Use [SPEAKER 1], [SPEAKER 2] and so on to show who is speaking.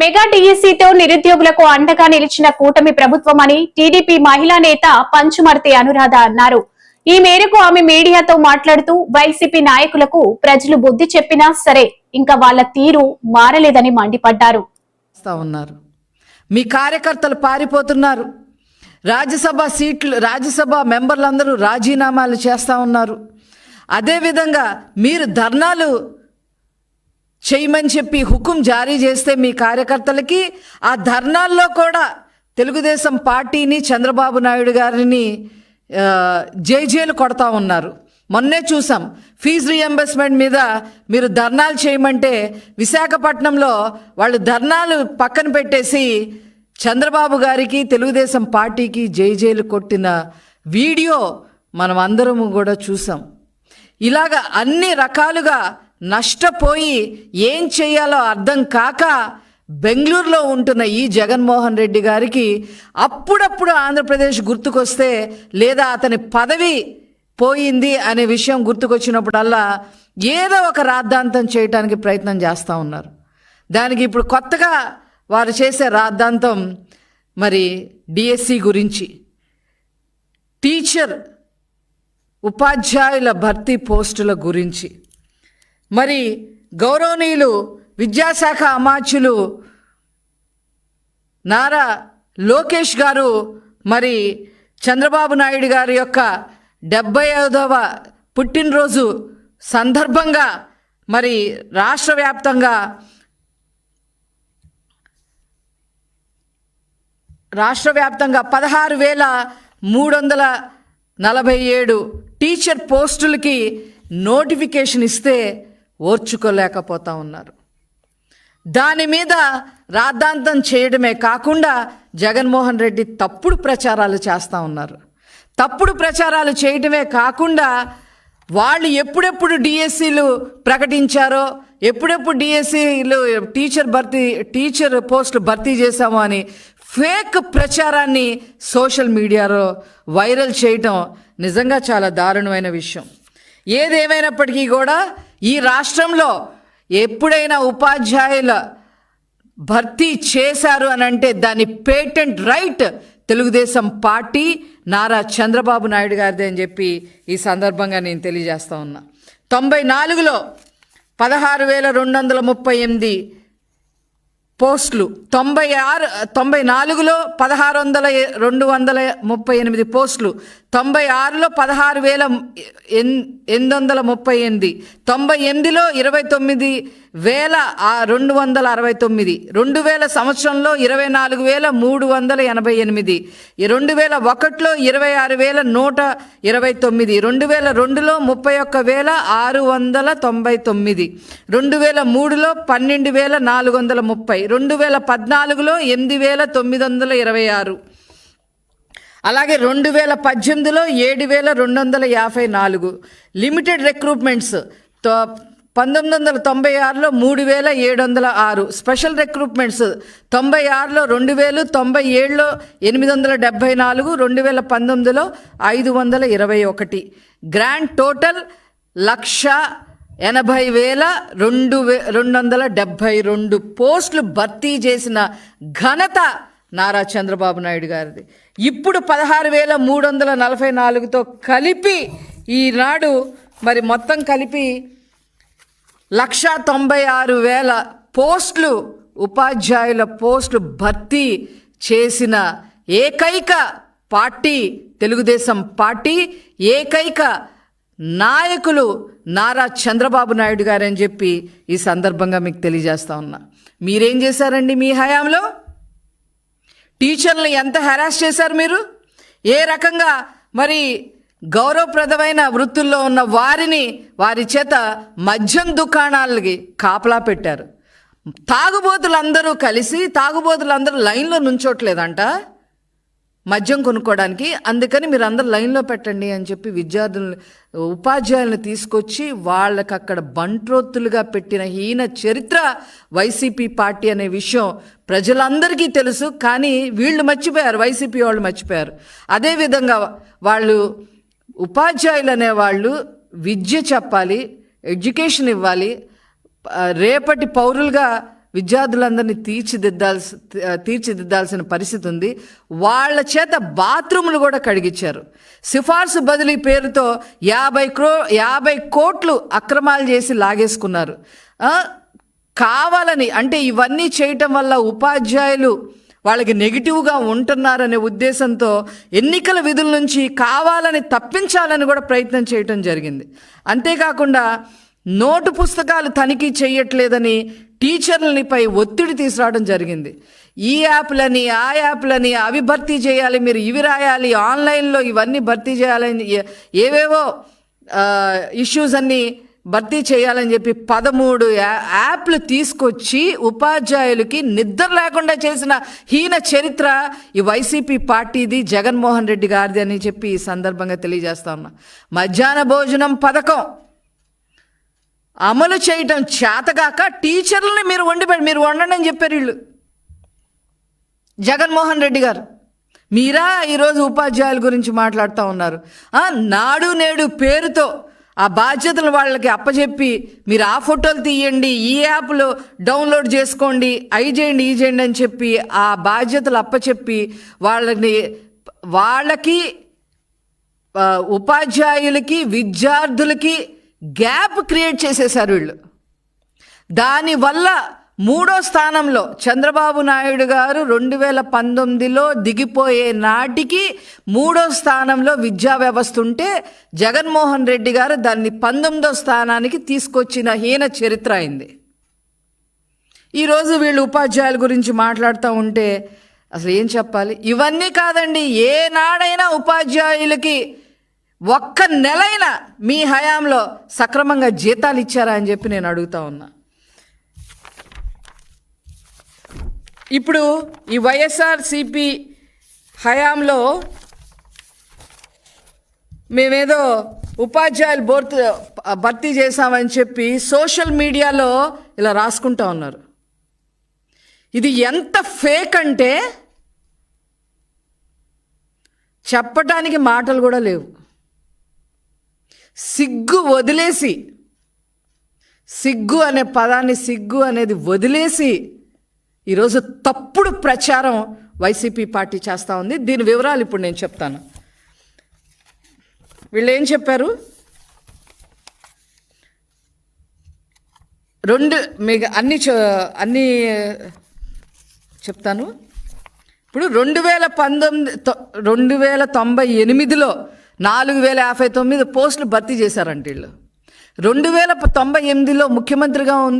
[SPEAKER 1] Mega డిఎస్సీతో నిరుద్యోగులకు అండగా నిలిచిన కూటమి ప్రభుత్వమని టీడీపీ మహిళా నేత పంచుమర్తి అనురాధ అన్నారు. ఈ మేరకు ఆమె మీడియాతో మాట్లాడుతూ వైసీపీ నాయకులకు ప్రజలు బుద్ధి చెప్పినా సరే ఇంకా వాళ్ళ తీరు మారలేదని మండిపడ్డారు.
[SPEAKER 2] ఉన్నారు. మీ కార్యకర్తలు పారిపోతున్నారు. రాజ్యసభ సీట్లు రాజ్యసభ మెంబర్లందరూ రాజీనామాలు చేస్తూ ఉన్నారు. అదేవిధంగా మీరు ధర్నాలు చేయమని చెప్పి హుకుం జారీ చేస్తే మీ కార్యకర్తలకి ఆ ధర్నాల్లో కూడా తెలుగుదేశం పార్టీని చంద్రబాబు నాయుడు గారిని జేజేలు జైజేలు కొడతా ఉన్నారు. మొన్నే చూసాం ఫీజు రియంబర్స్మెంట్ మీద మీరు ధర్నాలు చేయమంటే విశాఖపట్నంలో వాళ్ళు ధర్నాలు పక్కన పెట్టేసి చంద్రబాబు గారికి తెలుగుదేశం పార్టీకి జైజేలు కొట్టిన వీడియో మనం అందరము కూడా చూసాం. ఇలాగ అన్ని రకాలుగా నష్టపోయి ఏం చేయాలో అర్థం కాక బెంగళూరులో ఉంటున్న ఈ జగన్మోహన్ రెడ్డి గారికి అప్పుడప్పుడు ఆంధ్రప్రదేశ్ గుర్తుకొస్తే లేదా అతని పదవి పోయింది అనే విషయం గుర్తుకొచ్చినప్పుడల్లా ఏదో ఒక రాద్ధాంతం చేయటానికి ప్రయత్నం చేస్తూ ఉన్నారు. దానికి ఇప్పుడు కొత్తగా వారు చేసే రాద్ధాంతం మరి డిఎస్సి గురించి. టీచర్ ఉపాధ్యాయుల భర్తీ పోస్టుల గురించి. మరి గౌరవనీయులు విద్యాశాఖ అమాత్యులు నారా లోకేష్ గారు మరి చంద్రబాబు నాయుడు గారి యొక్క డెబ్బై ఐదవ పుట్టినరోజు సందర్భంగా మరి రాష్ట్ర వ్యాప్తంగా రాష్ట్ర వ్యాప్తంగా పదహారు వేల మూడు వందల నలభై ఏడు టీచర్ పోస్టులకి నోటిఫికేషన్ ఇస్తే ఓర్చుకోలేకపోతా ఉన్నారు. దాని మీద రాద్ధాంతం చేయడమే కాకుండా జగన్మోహన్ రెడ్డి తప్పుడు ప్రచారాలు చేస్తూ ఉన్నారు. తప్పుడు ప్రచారాలు చేయడమే కాకుండా వాళ్ళు ఎప్పుడెప్పుడు డిఎస్సీలు ప్రకటించారో ఎప్పుడెప్పుడు డిఎస్సీలు టీచర్ భర్తీ టీచర్ పోస్టులు భర్తీ చేశామో అని ఫేక్ ప్రచారాన్ని సోషల్ మీడియాలో వైరల్ చేయటం నిజంగా చాలా దారుణమైన విషయం. ఏదేమైనప్పటికీ కూడా ఈ రాష్ట్రంలో ఎప్పుడైనా ఉపాధ్యాయుల భర్తీ చేశారు అని అంటే దాని patent right Telugudesam party Nara Chandrababu Naidu గారిదే అని చెప్పి ఈ సందర్భంగా నేను తెలియజేస్తా ఉన్నా. తొంభై నాలుగులో పదహారు వేల రెండు వందల ముప్పై ఎనిమిది పోస్టులు. తొంభై ఆరు తొంభై నాలుగులో పదహారు వందల రెండు వందల ముప్పై ఎనిమిది పోస్టులు. తొంభై ఆరులో పదహారు వేల ఎన్ ఎనిమిది వందల ముప్పై ఎనిమిది. తొంభై ఎనిమిదిలో ఇరవై తొమ్మిది వేల రెండు వందల అరవై తొమ్మిది రెండు వేల సంవత్సరంలో ఇరవై నాలుగు వేల మూడు వందల ఎనభై ఎనిమిది రెండు వేల ఒకటిలో ఇరవై ఆరు వేల నూట ఇరవై తొమ్మిది రెండు వేల రెండులో ముప్పై ఒక్క వేల ఆరు వందల తొంభై తొమ్మిది రెండు వేల మూడులో పన్నెండు వేల నాలుగు వందల ముప్పై రెండు వేల పద్నాలుగులో ఎనిమిది వేల తొమ్మిది వందల ఇరవై ఆరు అలాగే రెండు వేల పద్దెనిమిదిలో ఏడు వేల రెండు వందల యాభై నాలుగు. లిమిటెడ్ రిక్రూట్మెంట్స్తో పంతొమ్మిది వందల తొంభై ఆరులో మూడు వేల ఏడు వందల ఆరు స్పెషల్ రిక్రూట్మెంట్స్ తొంభై ఆరులో రెండు వేలు తొంభై ఏడులో ఎనిమిది వందల డెబ్భై నాలుగు రెండు వేల పంతొమ్మిదిలో ఐదు వందల ఇరవై ఒకటి. గ్రాండ్ టోటల్ లక్ష ఎనభై వేల రెండు వే రెండు వందల డెబ్భై రెండు పోస్టులు భర్తీ చేసిన ఘనత నారా చంద్రబాబు నాయుడు గారిది. ఇప్పుడు పదహారు వేల మూడు వందల నలభై నాలుగుతో కలిపి ఈనాడు మరి మొత్తం కలిపి లక్ష తొంభై ఆరు వేల పోస్టులు ఉపాధ్యాయుల పోస్టులు భర్తీ చేసిన ఏకైక పార్టీ తెలుగుదేశం పార్టీ ఏకైక నాయకులు నారా చంద్రబాబు నాయుడు గారని చెప్పి ఈ సందర్భంగా మీకు తెలియజేస్తా ఉన్నా. మీరేం చేశారండి మీ హయాంలో? టీచర్లు ఎంత హెరాస్ చేశారు మీరు? ఏ రకంగా మరి గౌరవప్రదమైన వృత్తుల్లో ఉన్న వారిని వారి చేత మద్యం దుకాణాలకి కాపలా పెట్టారు. తాగుబోతులందరూ కలిసి తాగుబోతులందరూ లైన్లో నుంచోట్లేదంట. మద్యం కొనుక్కోవడానికి అందుకని మీరు అందరు లైన్లో పెట్టండి అని చెప్పి విద్యార్థులను ఉపాధ్యాయులను తీసుకొచ్చి వాళ్ళకి అక్కడ బంట్రోత్తులుగా పెట్టిన హీన చరిత్ర వైసీపీ పార్టీ అనే విషయం ప్రజలందరికీ తెలుసు కానీ వీళ్ళు మర్చిపోయారు వైసీపీ వాళ్ళు మర్చిపోయారు. అదేవిధంగా వాళ్ళు ఉపాధ్యాయులు అనేవాళ్ళు విద్య చెప్పాలి ఎడ్యుకేషన్ ఇవ్వాలి రేపటి పౌరులుగా విద్యార్థులందరినీ తీర్చిదిద్దాల్సి తీర్చిదిద్దాల్సిన పరిస్థితి ఉంది. వాళ్ళ చేత బాత్రూములు కూడా కడిగించారు సిఫార్సు బదిలీ పేరుతో యాభై క్రో యాభై కోట్లు అక్రమాలు చేసి లాగేసుకున్నారు. కావాలని అంటే ఇవన్నీ చేయటం వల్ల ఉపాధ్యాయులు వాళ్ళకి నెగిటివ్గా ఉంటున్నారనే ఉద్దేశంతో ఎన్నికల విధుల నుంచి కావాలని తప్పించాలని కూడా ప్రయత్నం చేయటం జరిగింది. అంతేకాకుండా నోటు పుస్తకాలు తనిఖీ చేయట్లేదని టీచర్లనిపై ఒత్తిడి తీసుకురావడం జరిగింది. ఈ యాప్లని ఆ యాప్లని అవి భర్తీ చేయాలి మీరు ఇవి రాయాలి ఆన్లైన్లో ఇవన్నీ భర్తీ చేయాలని ఏవేవో ఇష్యూస్ అన్నీ భర్తీ చేయాలని చెప్పి పదమూడు యాప్లు తీసుకొచ్చి ఉపాధ్యాయులకి నిద్ర లేకుండా చేసిన హీన చరిత్ర ఈ వైసీపీ పార్టీది జగన్మోహన్ రెడ్డి గారిది అని చెప్పి ఈ సందర్భంగా తెలియజేస్తా ఉన్నా. మధ్యాహ్న భోజనం పథకం అమలు చేయటం చేతగాక టీచర్లని మీరు వండిపెట్టి మీరు వండండి అని చెప్పారు వీళ్ళు. జగన్మోహన్ రెడ్డి గారు. మీరా ఈరోజు ఉపాధ్యాయుల గురించి మాట్లాడుతూ ఉన్నారు. నాడు నేడు పేరుతో ఆ బాధ్యతలు వాళ్ళకి అప్పచెప్పి మీరు ఆ ఫోటోలు తీయండి ఈ యాప్లో డౌన్లోడ్ చేసుకోండి అయి చేయండి ఈ చేయండి అని చెప్పి ఆ బాధ్యతలు అప్పచెప్పి వాళ్ళని వాళ్ళకి ఉపాధ్యాయులకి విద్యార్థులకి గ్యాప్ క్రియేట్ చేసేశారు వీళ్ళు. దానివల్ల మూడో స్థానంలో చంద్రబాబు నాయుడు గారు రెండు వేల పంతొమ్మిదిలో దిగిపోయే నాటికి మూడో స్థానంలో విద్యా వ్యవస్థ ఉంటే జగన్మోహన్ రెడ్డి గారు దాన్ని పంతొమ్మిదో స్థానానికి తీసుకొచ్చిన హీన చరిత్ర అయింది. ఈరోజు వీళ్ళు ఉపాధ్యాయుల గురించి మాట్లాడుతూ ఉంటే అసలు ఏం చెప్పాలి? ఇవన్నీ కాదండి ఏనాడైనా ఉపాధ్యాయులకి ఒక్క నెలైనా మీ హయాంలో సక్రమంగా జీతాలు ఇచ్చారా అని చెప్పి నేను అడుగుతా ఉన్నా. ఇప్పుడు ఈ వైఎస్ఆర్సిపి హయాంలో మేమేదో ఉపాధ్యాయులు బోర్త్ భర్తీ చేశామని చెప్పి సోషల్ మీడియాలో ఇలా రాసుకుంటా ఉన్నారు. ఇది ఎంత ఫేక్ అంటే చెప్పటానికి మాటలు కూడా లేవు. సిగ్గు వదిలేసి సిగ్గు అనే పదాన్ని సిగ్గు అనేది వదిలేసి ఈరోజు తప్పుడు ప్రచారం వైసీపీ పార్టీ చేస్తూ ఉంది. దీని వివరాలు ఇప్పుడు నేను చెప్తాను. వీళ్ళు ఏం చెప్పారు? రెండు మీకు అన్ని అన్ని చెప్తాను. ఇప్పుడు రెండు వేల పంతొమ్మిది తొ- రెండు వేల తొంభై ఎనిమిదిలో నాలుగు వేల యాభై తొమ్మిది పోస్టులు భర్తీ చేశారంట వీళ్ళు. రెండు వేల తొంభై ఎనిమిదిలో ముఖ్యమంత్రిగా ఉంది